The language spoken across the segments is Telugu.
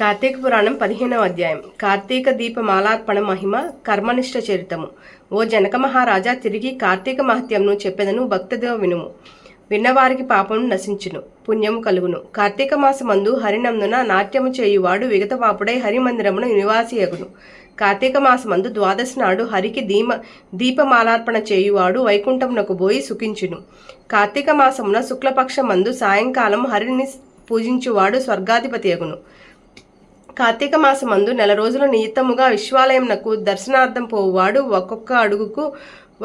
కార్తీక పురాణం పదిహేనవ అధ్యాయం. కార్తీక దీప మాలార్పణ మహిమ కర్మనిష్ట చరితము. ఓ జనక మహారాజా తిరిగి కార్తీక మహత్యంను చెప్పెదను భక్తదేవ వినుము. విన్నవారికి పాపం నశించును పుణ్యము కలుగును. కార్తీక మాసమందు హరినందున నాట్యము చేయువాడు విగతపాపుడై హరిమందిరమున నివాసియగును కార్తీక మాసమందు ద్వాదశి నాడు హరికి దీమ దీపమాలార్పణ చేయువాడు వైకుంఠమునకు పోయి సుఖించును. కార్తీక మాసమున శుక్లపక్షమందు సాయంకాలం హరిని పూజించువాడు స్వర్గాధిపతి స్వర్గాధిపతియగును కార్తీక మాసమందు నెల రోజుల నియతముగా విశ్వాలయంనకు దర్శనార్థం పోవువాడు ఒక్కొక్క అడుగుకు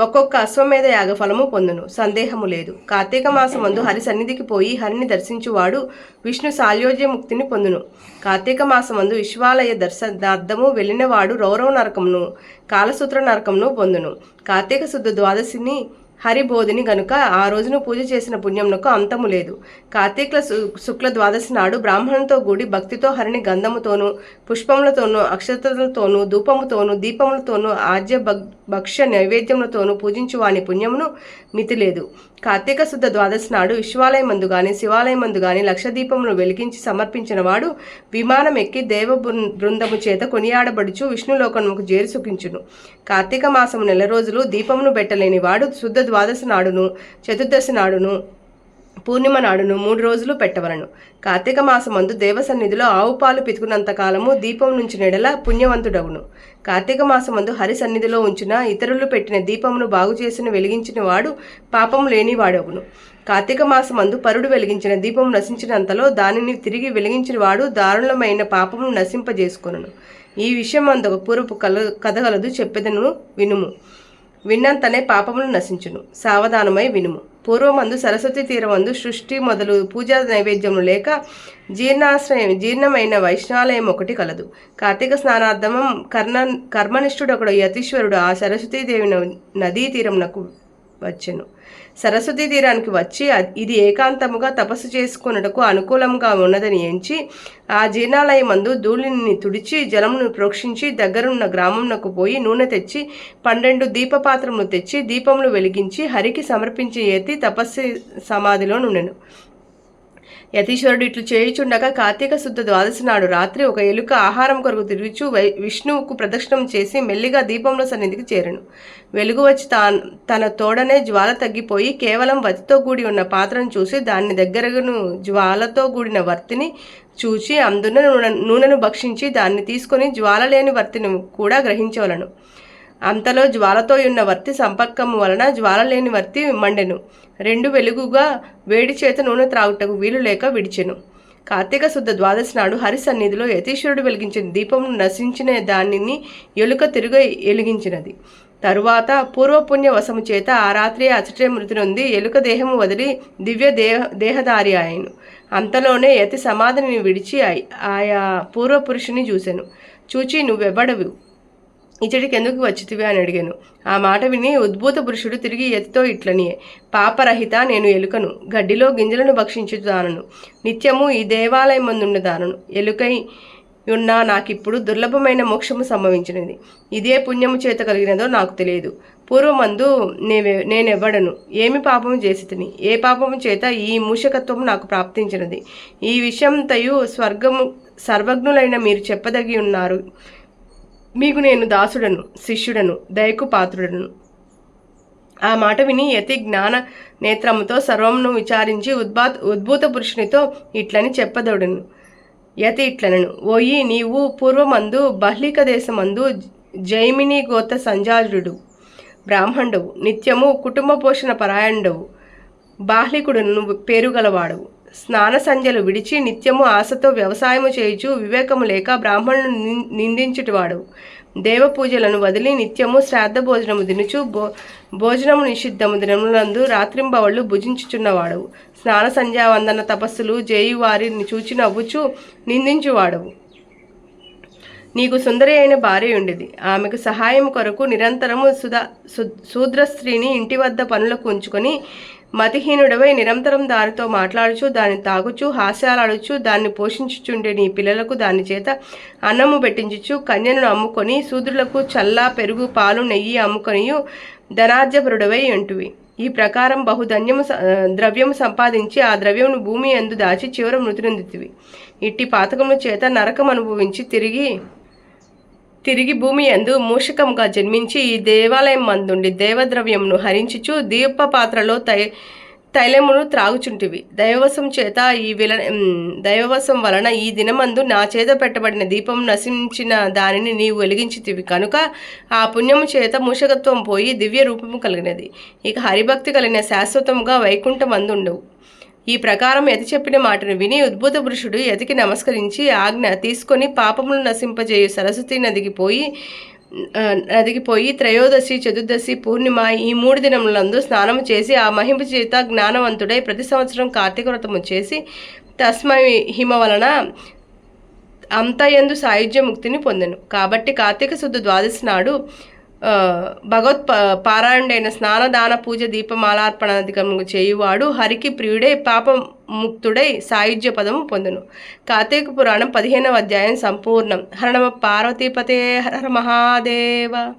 ఒక్కొక్క అశ్వమేధ యాగఫలము పొందును. సందేహము లేదు. కార్తీక మాసమందు హరి సన్నిధికి పోయి హరిని దర్శించువాడు విష్ణు సాల్యోజ్య ముక్తిని పొందును. కార్తీక మాసమందు విశ్వాలయ దర్శనార్థము వెళ్ళినవాడు రౌరవ నరకమును కాలసూత్ర నరకమును పొందును. కార్తీక శుద్ధ ద్వాదశిని హరిబోధిని గనుక ఆ రోజును పూజ చేసిన పుణ్యమునకు అంతము లేదు. కార్తీక శుక్ల ద్వాదశి నాడు బ్రాహ్మణులతో కూడి భక్తితో హరిని గంధముతోనూ పుష్పములతోనూ అక్షతలతోనూ ధూపముతోనూ దీపములతోనూ ఆద్య భక్- భక్ష్య నైవేద్యములతోనూ పూజించు వాని పుణ్యమును మితి లేదు కార్తీక శుద్ధ ద్వాదశి నాడు విశ్వాలయమందు గాని శివాలయమందు గాని లక్ష దీపములు వెలిగించి సమర్పించిన వాడు విమానం ఎక్కి దేవ బృందము చేత కొనియాడబడుచు విష్ణులోకముకు జేరు సుఖించును. కార్తీక మాసము నెల రోజులు దీపమును పెట్టలేని వాడు శుద్ధ ద్వాదశి నాడును చతుర్దశి నాడును పూర్ణిమ నాడును మూడు రోజులు పెట్టవలను. కార్తీక మాసమందు దేవసన్నిధిలో ఆవు పాలు పితుకున్నంత కాలము దీపం నుంచి నెడల పుణ్యవంతుడవును కార్తీక మాసమందు హరి సన్నిధిలో ఉంచిన ఇతరులు పెట్టిన దీపమును బాగు చేసిన వెలిగించిన వాడు పాపము లేనివాడవును కార్తీక మాసమందు పరుడు వెలిగించిన దీపం నశించినంతలో దానిని తిరిగి వెలిగించిన వాడు దారుణమైన పాపమును నశింపజేసుకొనును. ఈ విషయం అందు ఒక పూర్వపు కల కథగలదు చెప్పెదను వినుము. విన్నంతనే పాపములు నశించును. సావధానమై వినుము. పూర్వమందు సరస్వతి తీరమందు సృష్టి మొదలు పూజా నైవేద్యములు లేక జీర్ణాశ్రయం జీర్ణమైన వైష్ణాలయం ఒకటి కలదు. కార్తీక స్నానార్థమం కర్ణ కర్మనిష్ఠుడొకడు యతీశ్వరుడు ఆ సరస్వతీదేవి నదీ తీరమునకు వచ్చెను. సరస్వతీ తీరానికి వచ్చి ఇది ఏకాంతముగా తపస్సు చేసుకొనుటకు అనుకూలంగా ఉన్నదని ఎంచి ఆ జీర్ణాలయమందు ధూళిని తుడిచి జలమును ప్రోక్షించి దగ్గరున్న గ్రామంలోకి పోయి నూనె తెచ్చి పన్నెండు దీపపాత్రములు తెచ్చి దీపములు వెలిగించి హరికి సమర్పించి ఎత్తి తపస్సు సమాధిలో నుండెను యతీశ్వరుడు ఇట్లు చేయుచుండగా కార్తీక శుద్ధ ద్వాదశి నాడు రాత్రి ఒక ఎలుక ఆహారం కొరకు తిరుగుచు వై విష్ణువుకు ప్రదక్షిణం చేసి మెల్లిగా దీపంలో సన్నిధికి చేరను. వెలుగు వచ్చి తా తన తోడనే జ్వాల తగ్గిపోయి కేవలం వతితో కూడి ఉన్న పాత్రను చూసి దాని దగ్గరను జ్వాలతో కూడిన వర్తిని చూచి అందున నూనె నూనెను భక్షించి దాన్ని తీసుకొని జ్వాల లేని వర్తిని కూడా గ్రహించవలను. అంతలో జ్వాలతో ఉన్న వర్తి సంపర్కము వలన జ్వాల లేని వర్తి మండెను. రెండు వెలుగుగా వేడి చేత నూనె త్రాగుటకు వీలు లేక విడిచెను. కార్తీక శుద్ధ ద్వాదశి నాడు హరి సన్నిధిలో యతీశ్వరుడు వెలిగించిన దీపం నశించిన దానిని ఎలుక తిరుగ ఎలిగించినది. తరువాత పూర్వపుణ్య వశము చేత ఆ రాత్రి అచటే మృతి నొంది ఎలుక దేహము వదిలి దివ్య దేహ దేహదారి ఆయను. అంతలోనే యతి సమాధిని విడిచి ఆయా పూర్వపురుషుని చూశాను చూచి నువ్వెవ్వడవు? ఇచ్చడికి ఎందుకు వచ్చితివి అని అడిగాను. ఆ మాట విని ఉద్భూత పురుషుడు తిరిగి ఎత్తితో ఇట్లని పాపరహిత నేను ఎలుకను గడ్డిలో గింజలను భక్షించుదానను. నిత్యము ఈ దేవాలయం ముందుండదానను ఎలుకై ఉన్న నాకిప్పుడు దుర్లభమైన మోక్షము సంభవించినది. ఇదే పుణ్యము చేత కలిగినదో నాకు తెలియదు. పూర్వమందు నేవే నేనెవ్వడను. ఏమి పాపము చేసి తిని ఏ పాపము చేత ఈ మూషకత్వం నాకు ప్రాప్తించినది? ఈ విషయం తయు స్వర్గము సర్వజ్ఞులైన మీరు చెప్పదగి ఉన్నారు మీకు నేను దాసుడను శిష్యుడను దయకు పాత్రుడను. ఆ మాట విని యతి జ్ఞాన నేత్రముతో సర్వమును విచారించి ఉద్భా ఉద్భూత పురుషునితో ఇట్లని చెప్పదోడను. యతి ఇట్లనను ఓయి నీవు పూర్వమందు బహ్లిక దేశమందు జైమిని గోత సంజాజుడు బ్రాహ్మణుడవు నిత్యము కుటుంబ పోషణ పరాయణుడవు బాహ్లికుడును పేరు గలవాడవు స్నాన సంధ్యలు విడిచి నిత్యము ఆశతో వ్యవసాయము చేయుచు వివేకము లేక బ్రాహ్మణును నిం- దేవ పూజలను వదిలి నిత్యము శ్రాద్ధ భోజనము తినుచు భో భోజనము నిషిద్ధము దినములందు రాత్రింబవళ్ళు భుజించుచున్నవాడవు. స్నాన సంధ్యావందన తపస్సులు జేయు వారిని చూచి నవ్వుచు నిందించువాడవు. నీకు సుందరి అయిన భార్య ఉండేది ఆమెకు సహాయం కొరకు నిరంతరము సుధా సు- శూద్ర స్త్రీని ఇంటి వద్ద పనులకు ఉంచుకొని మతిహీనుడవై నిరంతరం దానితో మాట్లాడుచు దాన్ని తాగుచు హాస్యాలాడుచు దాన్ని పోషించుచుండే నీ పిల్లలకు దాని చేత అన్నము పెట్టించుచు కన్యను అమ్ముకొని శూద్రులకు చల్లా పెరుగు పాలు నెయ్యి అమ్ముకొనియు ధనార్జపరుడవై ఉంటువి ఈ ప్రకారం బహుధన్యము ద్రవ్యము సంపాదించి ఆ ద్రవ్యమును భూమి ఎందు దాచి చివర మృతినొందితివి. ఇట్టి పాతకముల చేత నరకం అనుభవించి తిరిగి తిరిగి భూమి యందు మూషకముగా జన్మించి ఈ దేవాలయం మందుండి దేవద్రవ్యమును హరించుచు దీప పాత్రలో తై తైలమును త్రాగుచుంటివి. దైవవశం చేత ఈ విల దైవవశం వలన ఈ దినమందు నా చేత పెట్టబడిన దీపం నశించిన దానిని నీవు వెలిగించితివి. కనుక ఆ పుణ్యము చేత మూషకత్వం పోయి దివ్య రూపము కలిగినది. ఇక హరిభక్తి కలిగిన శాశ్వతముగా వైకుంఠమందుండవు. ఈ ప్రకారం ఎతి చెప్పిన మాటను విని ఉద్భుత పురుషుడు ఎతికి నమస్కరించి ఆజ్ఞ తీసుకొని పాపములు నశింపజేయు సరస్వతి నదికి పోయి నదికి పోయి త్రయోదశి చతుర్దశి పూర్ణిమ ఈ మూడు దినములందు స్నానం చేసి ఆ మహిమ చేత జ్ఞానవంతుడై ప్రతి సంవత్సరం కార్తీక వ్రతము చేసి తస్మై హిమ వలన అంతయందు సాయుధ్య ముక్తిని పొందెను. కాబట్టి కార్తీక శుద్ధ ద్వాదశి నాడు భగవత్ ప- పారాయణుడైన స్నానదాన పూజ దీపమాలార్పణాధికము చేయువాడు హరికి ప్రియుడే పాప ముక్తుడై సాయుధ్య పదము పొందును. కార్తీక పురాణం పదిహేనవ అధ్యాయం సంపూర్ణం. హరణమ పార్వతీపతే హర మహాదేవ.